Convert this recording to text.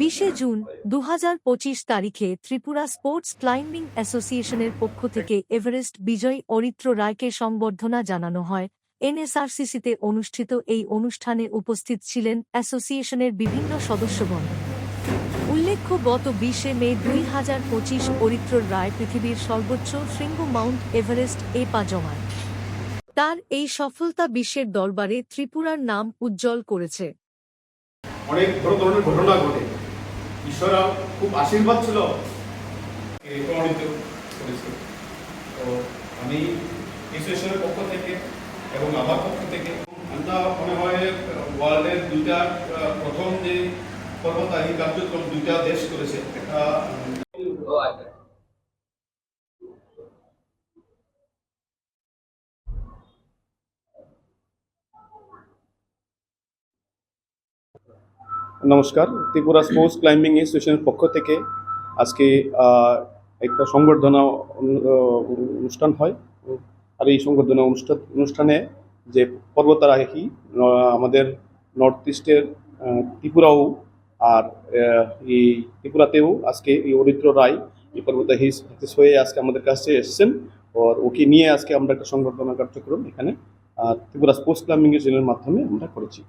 বিশে জুন দু হাজার পঁচিশ তারিখে ত্রিপুরা স্পোর্টস ক্লাইম্বিং অ্যাসোসিয়েশনের পক্ষ থেকে এভারেস্ট বিজয়ী অরিত্র রায়কে সংবর্ধনা জানানো হয়। এনএসআরসিসিতে অনুষ্ঠিত এই অনুষ্ঠানে উপস্থিত ছিলেন অ্যাসোসিয়েশনের বিভিন্ন সদস্যগণ। উল্লেখ্য, গত বিশে মে দুই হাজার পঁচিশ অরিত্র রায় পৃথিবীর সর্বোচ্চ শৃঙ্গ মাউন্ট এভারেস্ট এ পা জমান তার এই সফলতা বিশ্বের দরবারে ত্রিপুরার নাম উজ্জ্বল করেছে। অনেক বড় ধরনের ঘটনা ঘটে। ঈশ্বর খুব আশীর্বাদ ছিল। প্রমাণিত করেছে। তো আমি ঈশ্বরের পক্ষ থেকে এবং আমার পক্ষ থেকে আমরা মনে হয় ওয়ার্ল্ডের দুইটা প্রথম যে পর্বতারী কার্যক্রম দুইটা দেশ করেছে। একটা নমস্কার। ত্রিপুরা স্পোর্টস ক্লাইম্বিং অ্যাসোসিয়েশনের পক্ষ থেকে আজকে একটা সংবর্ধনা অনুষ্ঠান হয়। আর এই সংবর্ধনা অনুষ্ঠান, অনুষ্ঠানে যে পর্বতারাহী আমাদের নর্থ ইস্টের ত্রিপুরাও আর এই ত্রিপুরাতেও আজকে এই অরিত্র রায়, এই পর্বতারোহী হয়ে আজকে আমাদের কাছে এসেছেন। ওর ওকে নিয়ে আজকে আমরা একটা সংবর্ধনা কার্যক্রম এখানে ত্রিপুরা স্পোর্টস ক্লাইম্বিং অ্যাসোসিয়েশনের মাধ্যমে আমরা করেছি।